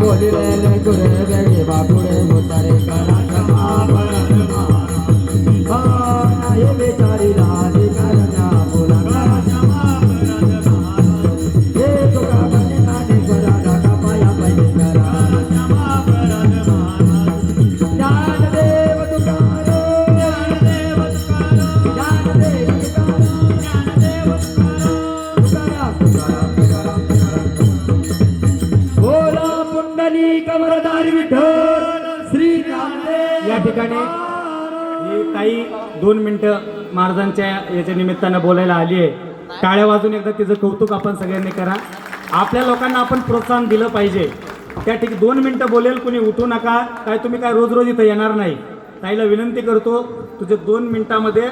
बोलिले गुरे बेगे बापुरे मुतारे करा या ठिकाणी ही ताई दोन मिनिटं महाराजांच्या याच्या निमित्तानं बोलायला आली आहे. टाळ्या वाजून एकदा तिचं कौतुक आपण सगळ्यांनी करा. आपल्या लोकांना आपण प्रोत्साहन दिलं पाहिजे. त्या ठिकाणी दोन मिनिटं बोलेल कुणी उठू नका. काय तुम्ही काय रोज रोज इथं येणार नाही. ताईला विनंती करतो तुझे दोन मिनिटामध्ये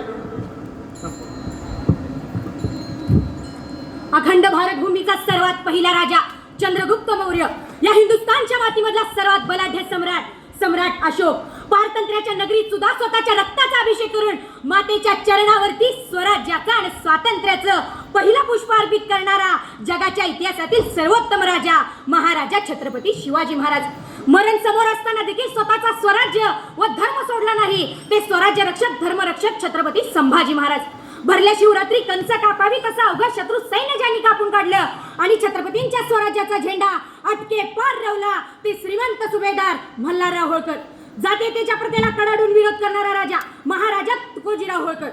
अखंड भारत भूमीचा सर्वात पहिला राजा चंद्रगुप्त मौर्य. या हिंदुस्थानच्या मातीमधला सर्वात बलाढ्य सम्राट सम्राट अशोक. पारतंत्र्याच्या नगरीत सुद्धा स्वतःच्या रक्ताचा अभिषेक करून मातेच्या चरणावरती स्वराज्याचा आणि स्वातंत्र्याचं पहिलं पुष्प अर्पित करणारा जगाच्या इतिहासातील सर्वोत्तम राजा महाराजा छत्रपती शिवाजी महाराज. मरण समोर असताना देखील स्वतःचा स्वराज्य व धर्म सोडला नाही. ते स्वराज्य रक्षक धर्मरक्षक छत्रपती संभाजी महाराज. भरल्या शिवरात्री कंस कापावी तसा अवघा शत्रू सैन्य ज्यांनी कापून काढलं. आणि छत्रपतींच्या स्वराज्याचा झेंडा अटके पार रवला. ते श्रीमंत सुभेदार मल्हारराव होळकर जातीयतेच्या प्रथेला कडाडून विरोध करणारा राजा महाराजा तुकोजीराव होळकर.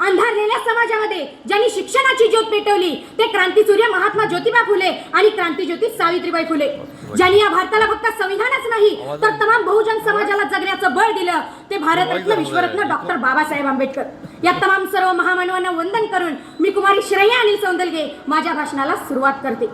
अंधारलेल्या समाजामध्ये ज्यांनी शिक्षणाची ज्योत पेटवली ते क्रांतीसूर्य महात्मा ज्योतिबा फुले आणि क्रांतीज्योती सावित्रीबाई फुले. ज्यांनी या भारताला फक्त संविधानच नाही तर तमाम बहुजन समाजाला जगण्याचं बळ दिलं ते भारतरत्न विश्वरत्न डॉक्टर बाबासाहेब आंबेडकर. या तमाम सर्व महामानवांना वंदन करून मी कुमारी श्रेया अनिल सौंदलगे माझ्या भाषणाला सुरुवात करते.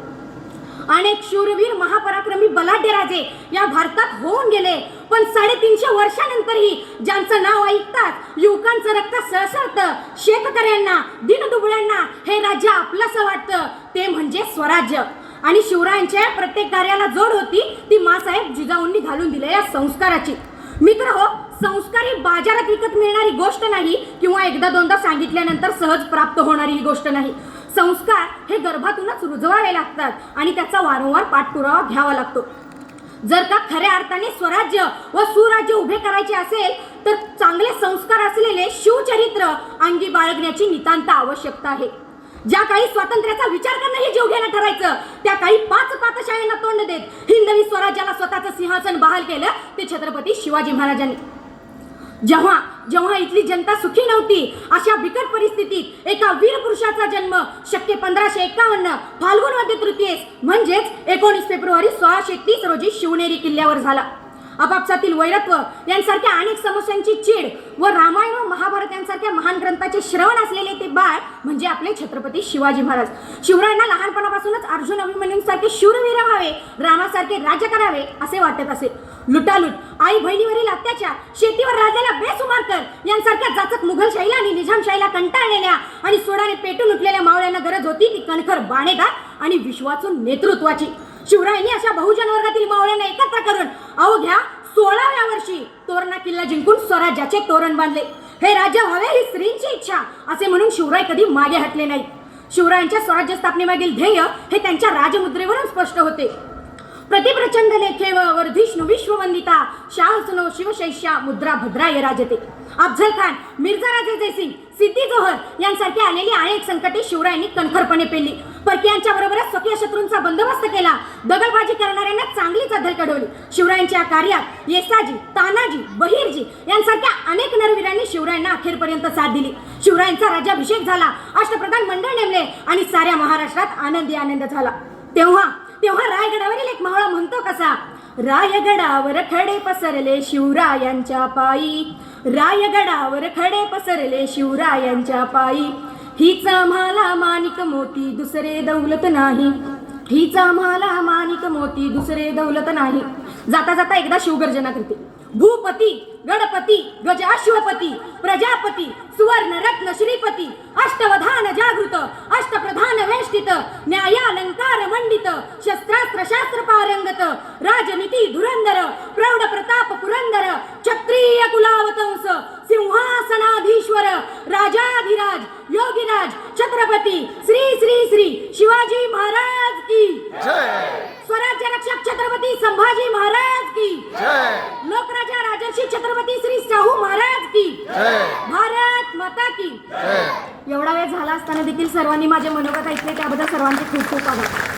अनेक शूरवीर महापराक्रमी बलाढ्य राजे या भारतात होऊन गेले पण साडेतीनशे वर्षानंतरही ज्यांचं नाव ऐकतात युवकांचं रक्त सळसळतं शेतकऱ्यांना दिनदुबळ्यांना हे राज्य आपलंसं वाटतं ते म्हणजे स्वराज्य. आणि शिवरायांच्या प्रत्येक कार्याला जोड होती ती मासाहेब जिजाऊंनी घालून दिलेल्या संस्काराची. मित्र हो संस्कार ही बाजारात विकत मिळणारी गोष्ट नाही किंवा एकदा दोनदा सांगितल्यानंतर सहज प्राप्त होणारी ही गोष्ट नाही. संस्कार हे गर्भातूनच रुजवावे लागतात आणि त्याचा वारंवार पाठपुरावा घ्यावा लागतो. जर का खऱ्या अर्थाने स्वराज्य व सुराज्य उभे करायचे असेल तर चांगले संस्कार असलेले शिवचरित्र अंगी बाळगण्याची नितांत आवश्यकता आहे. ज्या काही स्वातंत्र्याचा विचार करायचं? त्या काही पाच पातशाळींना तोंड देत हिंदवी स्वराज्याला स्वतःचं सिंहासन बहाल केलं ते छत्रपती शिवाजी महाराजांनी. जेव्हा जेव्हा इथली जनता सुखी नव्हती अशा बिकट परिस्थितीत एका वीर पुरुषाचा जन्म शक्य पंधराशे एकावन्न फाल्गुनमध्ये तृतीयेस म्हणजेच एकोणीस फेब्रुवारी सोळाशे तीस रोजी शिवनेरी किल्ल्यावर झाला. आपापसातील वैरत्व यांसारख्या अनेक समस्यांची चीड व रामायण व महाभारत यांसारख्या महान ग्रंथाचे श्रवण असलेले ते बाळ म्हणजे आपले छत्रपती शिवाजी महाराज. शिवरायांना लहानपणापासूनच अर्जुन अभिमन्यूंसारखे शूरवीर व्हावे रामासारखे राज्य करावे असे वाटत असे. लुटालूट आई बहिणीवरील अत्याचार शेतीवर राजाला बेसुमार कर यांसारख्या जाचक मुघलशाहीला आणि निजामशाहीला कंटाळलेल्या आणि सोडाने पेटून उठलेल्या मावळ्यांना गरज होती ती कणखर बाणेदार आणि विश्वासून नेतृत्वाची. शिवरायांनी अशा बहुजन वर्गातील मावळ्यांना एकत्र करून अवघ्या सोळाव्या वर्षी तोरणा किल्ला जिंकून स्वराज्याचे तोरण बांधले. हे राज्य व्हावे ही स्त्रींची इच्छा असे म्हणून शिवराय कधी मागे हटले नाही शिवरायांच्या स्वराज्य स्थापनेमागील ध्येय हे त्यांच्या राजमुद्रेवरून स्पष्ट होते. प्रतिप्रचंड लेखेव वर्धिष्णू विश्ववंदिता शाहसुनो शिवशैष्या मुद्रा भद्राय राजते अफझल खान मिर्झा राजे जयसिंग सिद्धी जोहर यांसारखी आलेली अनेक संकटे शिवरायांनी कणखरपणे पेली परकीयांच्या बरोबरच स्वकीय शत्रूंचा बंदोबस्त केला. दगलबाजी करणाऱ्यांना चांगलीच अद्दल कढवली. शिवरायांच्या कार्यात येसाजी तानाजी बहिरजी यांसारख्या अनेक नरवीरांनी शिवरायांना अखेरपर्यंत साथ दिली. शिवरायांचा राज्याभिषेक झाला. अष्टप्रधान मंडळ नेमले आणि साऱ्या महाराष्ट्रात आनंदी आनंद झाला. तेव्हा तेव्हा रायगडावरील एक मावळा म्हणतो कसा? रायगडावर खडे पसरले शिवरायांच्या पायी. रायगडावर खडे पसरले शिवरायांच्या पायी. हीच आम्हाला माणिक मोती दुसरे दौलत नाही. हीच आम्हाला माणिक मोती दुसरे दौलत नाही. जाता जाता एकदा शिवगर्जना करते. भूपती गणपती गजाश्वपती प्रजापती सुवर्ण रत्न श्रीपती अष्टवधान जागृत अष्टप्रधान सिंहासनाधीश्वर राजाधिराज योगीराज छत्रपती श्री श्री श्री शिवाजी महाराज की. स्वराज्य रक्षक छत्रपती संभाजी महाराज की. लोकराजा राजर्षी छत्रपती श्री शाहू महाराज की. भारत माता की. एवढा वेळ झाला असताना देखील सर्वांनी माझे मनोगत ऐकले त्याबद्दल सर्वांचे खूप खूप आभार